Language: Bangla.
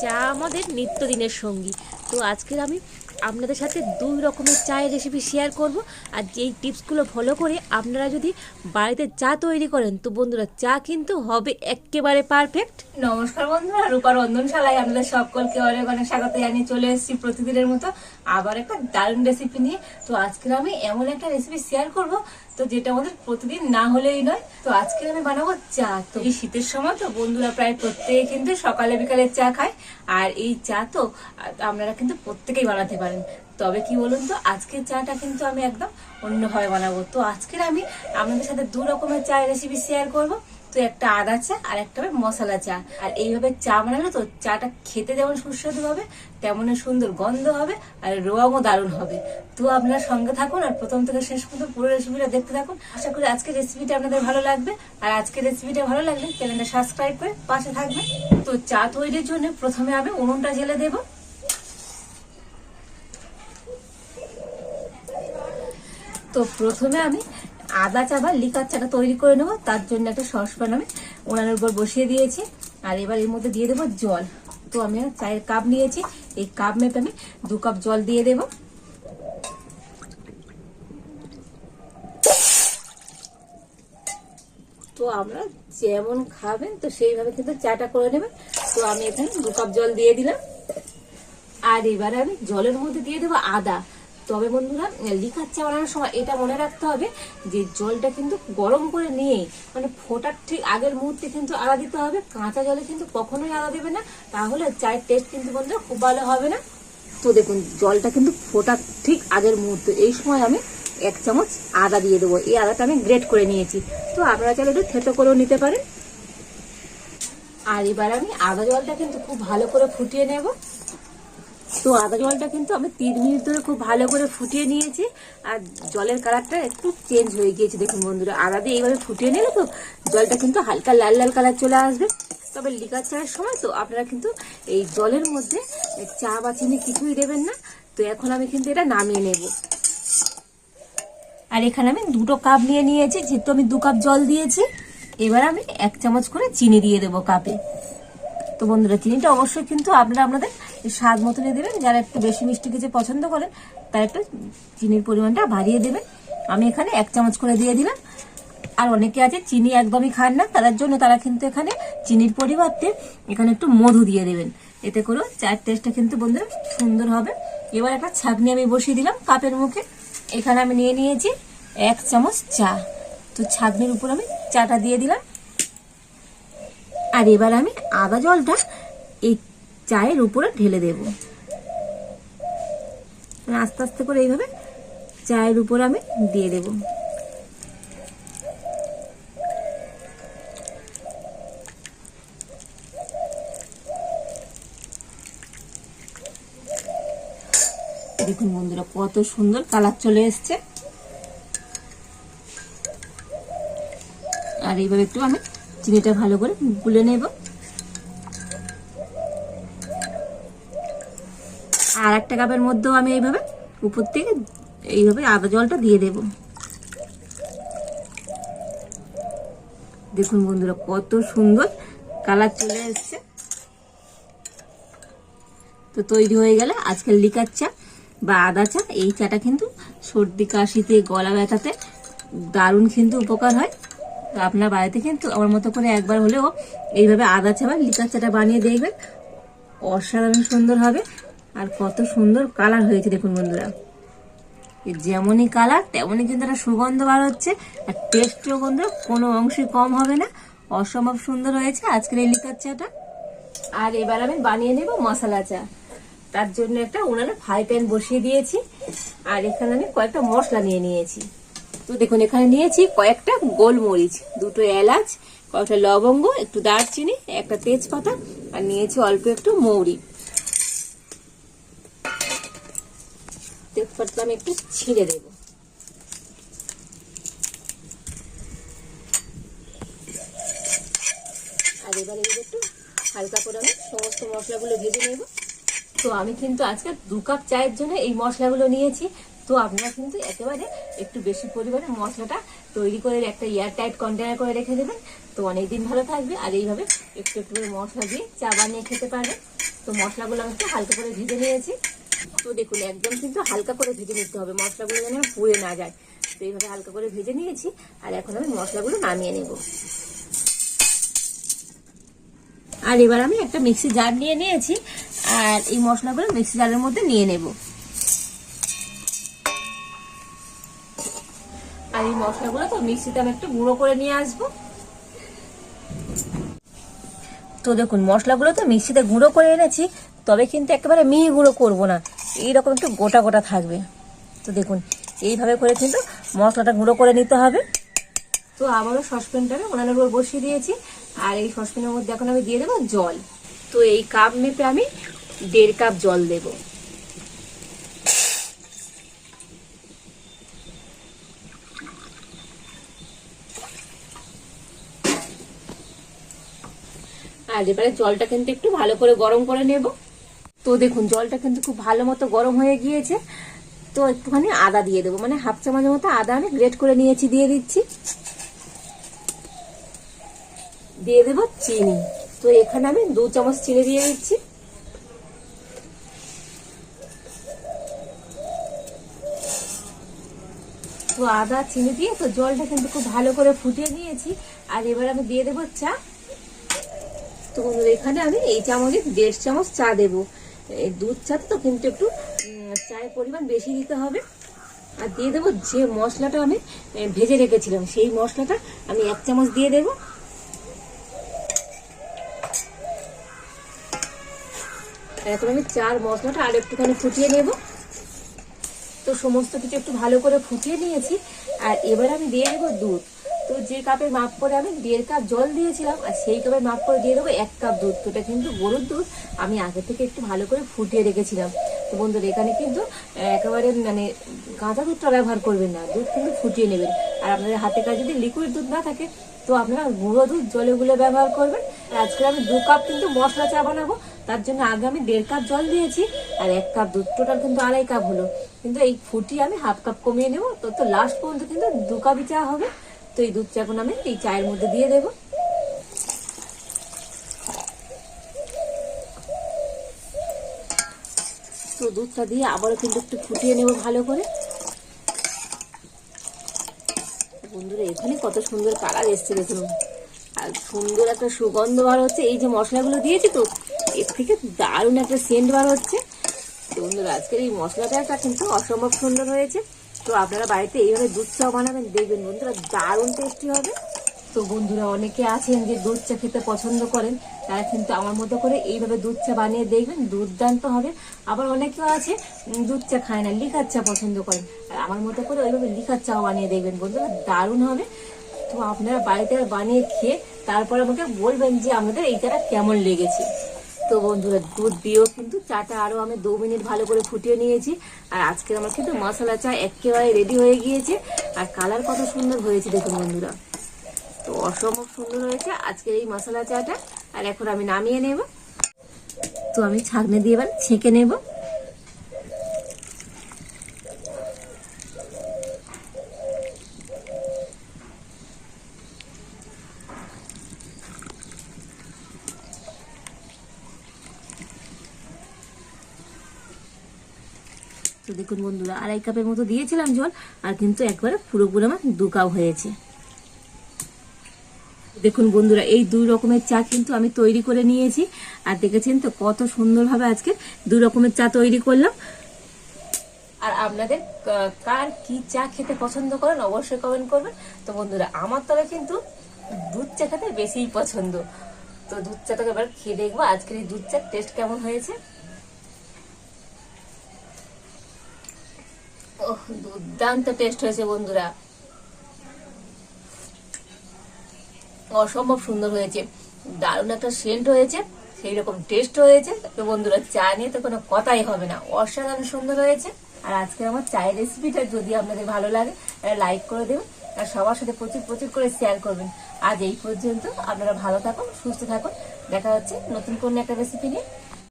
চা আমাদের নিত্যদিনের সঙ্গী। তো আজকের আমি আপনাদের সাথে দুই রকমের চায়ের রেসিপি শেয়ার করব। আর যেই টিপসগুলো ফলো করে আপনারা যদি বাড়িতে চা তৈরি করেন, তো বন্ধুরা, চা কিন্তু হবে একেবারে পারফেক্ট নমস্কার বন্ধুরা রূপার রন্ধনশালায় আপনাদের সকলকে অনেক অনেক স্বাগত জানিয়ে চলে এসেছি প্রতিদিনের মতো আবার একটা দারুণ রেসিপি নিয়ে। তো আজকে আমি এমন একটা রেসিপি শেয়ার করব, তো যেটা আমাদের প্রতিদিন না হলেই নয়, তো আজকে আমি বানাবো চা। তো এই শীতের সময় তো বন্ধুরা প্রায় প্রত্যেকে কিন্তু সকালে বিকালে চা খায়, আর এই চা তো আপনারা কিন্তু প্রত্যেকেই বানাতে পারেন। তবে কি বলুন তো, আজকের চাটা কিন্তু আমি একদম অন্যভাবে বানাবো। তো আজকের আমি আপনাদের সাথে দু রকমের চায়ের রেসিপি শেয়ার করব। তো একটা আদা চা আর একটা হবে মশলা চা। আর এইভাবে চা বানালে তো চাটা খেতে যেমন সুস্বাদু হবে, তেমনই সুন্দর গন্ধ হবে আর রঙও দারুণ হবে। তো আপনারা সঙ্গে থাকুন আর প্রথম থেকে শেষ পর্যন্ত পুরো রেসিপিটা দেখতে থাকুন। আশা করি আজকের রেসিপিটা আপনাদের ভালো লাগবে। আর আজকের রেসিপিটা ভালো লাগলে চ্যানেলটা সাবস্ক্রাইব করে পাশে থাকবে তো চা তৈরির জন্য প্রথমে আমি উনুনটা জেলে দেবো। তো প্রথমে আমি আদা চা বা লিকার চাটা তৈরি করে নেব। তার জন্য একটা সসপ্যান আমি উনানের উপর বসিয়ে দিয়েছি। আর এবার এর মধ্যে দিয়ে দেবো জল। তো আমি চায়ের কাপ নিয়েছি। এই কাপ মেপে আমি দু কাপ জল দিয়ে দেবো। তো আমরা যেমন খাবেন, তো সেইভাবে কিন্তু চাটা করে নেবেন। তো আমি এখানে দু কাপ জল দিয়ে দিলাম। আর এবারে আমি জলের মধ্যে দিয়ে দেবো আদা। তবে বন্ধুরা, লিকার চা বানানোর সময় এটা মনে রাখতে হবে যে জলটা কিন্তু গরম করে নিয়ে মানে ফোটার ঠিক আগের মুহূর্তে কিন্তু আদা দিতে হবে, কাঁচা জলে কিন্তু কখনোই আদা দেবে না, তাহলে চায়ের টেস্ট কিন্তু বন্ধুরা খুব ভালো হবে না। তো দেখুন, জলটা কিন্তু ফোটার ঠিক আগের মুহূর্তে, এই সময় আমি এক চামচ আদা দিয়ে দেবো, এই আদাটা আমি গ্রেট করে নিয়েছি। তো আপনারা চাইলে একটু থেতো করেও নিতে পারেন। আর এবার আমি আদা জলটা কিন্তু খুব ভালো করে ফুটিয়ে নেব। তো আদা জলটা কিন্তু আমি তিন মিনিট ধরে খুব ভালো করে ফুটিয়ে নিয়েছি। আর জলের কালারটা একটু চেঞ্জ হয়ে গিয়েছে, দেখুন বন্ধুরা। আদা দিয়ে এইভাবে ফুটিয়ে নিলে তো জলটা কিন্তু হালকা লাল লাল কালার চলে আসবে। তবে লিকার চায়ের সময় তো আপনারা কিন্তু এই জলের মধ্যে চা বা চিনি কিছুই দেবেন না। তো এখন আমি কিন্তু এটা নামিয়ে নেব। আর এখানে আমি দুটো কাপ নিয়ে নিয়েছি, যেহেতু আমি দু কাপ জল দিয়েছি। এবার আমি এক চামচ করে চিনি দিয়ে দেবো কাপে তো বন্ধুরা, চিনিটা অবশ্যই কিন্তু আপনারা আপনাদের স্বাদ মতো মতনই দেবেন। যারা একটু বেশি মিষ্টি কিছু পছন্দ করেন, তারা একটু চিনির পরিমাণটা বাড়িয়ে দেবেন। আমি এখানে এক চামচ করে দিয়ে দিলাম। আর অনেকে আছে, চিনি একদমই খান না, তাদের জন্য তারা কিন্তু এখানে চিনির পরিবর্তে এখানে একটু মধু দিয়ে দেবেন। এতে করে চায়ের টেস্টটা কিন্তু বন্ধুরা সুন্দর হবে। এবার একটা ছাঁকনি আমি বসিয়ে দিলাম কাপের মুখে। এখানে আমি নিয়ে নিয়েছি এক চামচ চা। তো ছাঁকনির উপর আমি চাটা দিয়ে দিলাম। আর এবার আমি আদা জলটা এই চায়ের উপরে ঢেলে দেব। মানে আস্তে আস্তে করে এইভাবে চায়ের উপর আমি দিয়ে দেব। দেখুন বন্ধুরা, কত সুন্দর কালার চলে এসছে। আর এইভাবে একটু আমি চিনিটা ভালো করে গুলে নেব। আর একটা কাপের মধ্যেও আমি এইভাবে উপর থেকে এইভাবে আদা জলটা দিয়ে দেব। দেখুন বন্ধুরা, কত সুন্দর কালার চলে এসছে। তো তৈরি হয়ে গেলে আজকাল লিকার চা বা আদা চা, এই চাটা কিন্তু সর্দি কাশিতে, গলা ব্যথাতে দারুণ কিন্তু উপকার হয়। তো আপনার বাড়িতে কিন্তু আমার মতো করে একবার হলেও এইভাবে আদা চা বা লিকার চাটা বানিয়ে দেখবেন। অসাধারণ সুন্দর হবে। আর কত সুন্দর কালার হয়েছে দেখুন বন্ধুরা। যেমনই কালার, তেমনই কিন্তু একটা সুগন্ধ বার হচ্ছে। আর টেস্টও বন্ধুরা কোনো অংশই কম হবে না। অসম্ভব সুন্দর হয়েছে আজকের এই লিকার চাটা। আর এবার আমি বানিয়ে নেব মশলা চা। তার জন্য একটা উনানে ফ্রাই প্যান বসিয়ে দিয়েছি। আর এখানে আমি কয়েকটা মশলা নিয়ে নিয়েছি। তো দেখুন, এখানে নিয়েছি কয়েকটা গোলমরিচ, দুটো এলাচ, কয়েকটা লবঙ্গ, একটু দারচিনি, একটা তেজপাতা, আর নিয়েছি অল্প একটু মৌরি। তেজপাতা আমি একটু ছিঁড়ে দেব। আর এবার এগুলো একটু হালকা করে আমি সমস্ত মশলাগুলো ভেজে নেব। তো আমি কিন্তু আজকে দু কাপ চায়ের জন্য এই মশলাগুলো নিয়েছি। তো আপনারা কিন্তু একেবারে একটু বেশি পরিমাণে মশলাটা তৈরি করে একটা এয়ার টাইট কন্টেনার করে রেখে দেবেন। তো অনেকদিন ভালো থাকবে আর এইভাবে একটু একটু করে মশলা দিয়ে চা বানিয়ে খেতে পারবেন। তো মশলাগুলো আমি একটু হালকা করে ভেজে নিয়েছি। তো দেখুন, একদম কিন্তু হালকা করে ভেজে নিতে হবে, মশলাগুলো যেন পুড়ে না যায়। তো এইভাবে হালকা করে ভেজে নিয়েছি আর এখন আমি মশলাগুলো নামিয়ে নেব। আর এবার আমি একটা মিক্সি জার নিয়ে নিয়েছি আর এই মশলাগুলো মিক্সি জারের মধ্যে নিয়ে নেব। আর এই মশলাগুলো তো মিক্সিতে আমি একটু গুঁড়ো করে নিয়ে আসব। তো দেখুন, মশলাগুলো তো মিক্সিতে গুঁড়ো করে এনেছি, তবে কিন্তু একেবারে মিহি গুঁড়ো করব না। এইরকম একটু গোটা গোটা থাকবে। তো দেখুন, এইভাবে করে কিন্তু মশলাটা গুঁড়ো করে নিতে হবে। তো আবারও সসপ্যানটাকে উনানের উপর বসিয়ে দিয়েছি, আর এই সসপ্যানের মধ্যে এখন আমি দিয়ে দেবো জল। তো এই কাপ মেপে আমি দেড় কাপ জল দেব। আর এবারে জলটা কিন্তু একটু ভালো করে গরম করে নেব। তো দেখুন, জলটা কিন্তু খুব ভালো মতো গরম হয়ে গিয়েছে। তো একটুখানি আদা দিয়ে দেবো মানে হাফ চামচের মতো আদা আমি গ্রেট করে নিয়েছি, দিয়ে দিচ্ছি। দিয়ে দেবো চিনি। তো এখানে আমি দু চামচ চিনি দিয়ে দিচ্ছি। তো আদা, চিনি দিয়ে তো জলটা কিন্তু খুব ভালো করে ফুটিয়ে নিয়েছি আর এবার আমি দিয়ে দেবো চা। তো বন্ধুরা, এখানে আমি এই চামচে দেড় চামচ চা দেবো। দুধ চা তো কিন্তু একটু চায়ের পরিমাণ বেশি দিতে হবে। আর দিয়ে দেবো যে মশলাটা আমি ভেজে রেখেছিলাম, সেই মশলাটা আমি এক চামচ দিয়ে দেবো। এখন আমি চার মশলাটা আর একটুখানি ফুটিয়ে নেব। তো সমস্ত কিছু একটু ভালো করে ফুটিয়ে নিয়েছি। আর এবার আমি দিয়ে দেবো দুধ। তো যে কাপের মাপ করে আমি দেড় কাপ জল দিয়েছিলাম, আর সেই কাপের মাপ করে দিয়ে দেবো এক কাপ দুধ। তো এটা কিন্তু গরুর দুধ আমি আগে থেকে একটু ভালো করে ফুটিয়ে রেখেছিলাম। তো বন্ধুরা, এখানে কিন্তু একেবারে মানে কাঁচা দুধটা ব্যবহার করবেন না, দুধ কিন্তু ফুটিয়ে নেবেন। আর আপনাদের হাতে কাছে যদি লিকুইড দুধ না থাকে, তো আপনারা গুঁড়ো দুধ জলে গুলে ব্যবহার করবেন। আজকে আমি দু কাপ কিন্তু মশলা চা বানাবো, তার জন্য আগে আমি দেড় কাপ জল দিয়েছি, আর এক কাপ দুধ। টোটাল কিন্তু আড়াই কাপ হলো। কিন্তু এই ফুটিয়ে আমি হাফ কাপ কমিয়ে নেব, তো তো লাস্ট পর্যন্ত কিন্তু দু কাপই চা হবে। তো এই দুধ চা এখন আমি এই চায়ের মধ্যে দিয়ে দেবো। তো দুধটা দিয়ে আবারও কিন্তু একটু ফুটিয়ে নেব ভালো করে। বন্ধুরা, এখানে কত সুন্দর কালার এসছে, দেখুন। আর সুন্দর একটা সুগন্ধ বার হচ্ছে। এই যে মশলাগুলো দিয়েছি তো, এর থেকে দারুণ একটা সেন্ট বার হচ্ছে। বন্ধুরা, আজকের এই মশলাটা কিন্তু অসম্ভব সুন্দর হয়েছে। তো আপনারা বাড়িতে এইভাবে দুধ চাও বানাবেন, দেখবেন বন্ধুরা দারুণ টেস্টি হবে। তো বন্ধুরা অনেকে আছেন যে দুধ চা খেতে পছন্দ করেন, তারা কিন্তু আমার মতো করে এইভাবে দুধ চা বানিয়ে দেখবেন, দুর্দান্ত হবে। আবার অনেকেও আছে দুধ চা খায় না, লিকার চা পছন্দ করেন। আর আমার মতো করে ওইভাবে লিকার চাও বানিয়ে দেখবেন, বন্ধুরা দারুণ হবে। তো আপনারা বাড়িতে বানিয়ে খেয়ে তারপর আমাকে বলবেন যে আমাদের এই চাটা কেমন লেগেছে। তো বন্ধুরা, দুধ দিয়েও কিন্তু চাটা আরও আমি দু মিনিট ভালো করে ফুটিয়ে নিয়েছি। আর আজকে আমার কিন্তু মশলা চা একেবারে রেডি হয়ে গিয়েছে। আর কালার কত সুন্দর হয়েছে দেখুন বন্ধুরা। তো অসম্ভব সুন্দর হয়েছে আজকের এই মশলা চাটা। আর এখন আমি নামিয়ে নেব। তো আমি ছাগনে দিয়ে এবার ছেঁকে নেব। দেখুন বন্ধুরা, আড়াই কাপের মতো দিয়েছিলাম জল, আর কিন্তু একবারে পুরোপুরি আমার দু কাপ হয়েছে। দেখুন বন্ধুরা, এই দুই রকমের চা কিন্তু আমি তৈরি করে নিয়েছি। আর দেখেছেন তো কত সুন্দরভাবে আজকে দুই রকমের চা তৈরি করলাম। আর আপনাদের কার কি চা খেতে পছন্দ করেন অবশ্যই কমেন্ট করবেন। তো বন্ধুরা, আমার তবে কিন্তু দুধ চা খেতে বেশিই পছন্দ। তো দুধ চাটাকে এবার খেয়ে দেখব, আজকের এই দুধ চার টেস্ট কেমন হয়েছে? দুর্দান্ত টেস্ট হয়েছে বন্ধুরা। অসম্ভব সুন্দর হয়েছে। দারুণ একটা সেন্ট হয়েছে সেই রকম টেস্ট হয়েছে। তো বন্ধুরা, চা নিয়ে তো কোনো কথাই হবে না। অসাধারণ সুন্দর হয়েছে। আর আজকে আমার চায়ের রেসিপিটা যদি আপনাদের ভালো লাগে লাইক করে দেবেন। আর সবার সাথে প্রচুর প্রচুর করে শেয়ার করবেন। আজ এই পর্যন্ত আপনারা ভালো থাকুন, সুস্থ থাকুন। দেখা হচ্ছে নতুন কোনো একটা রেসিপি নিয়ে।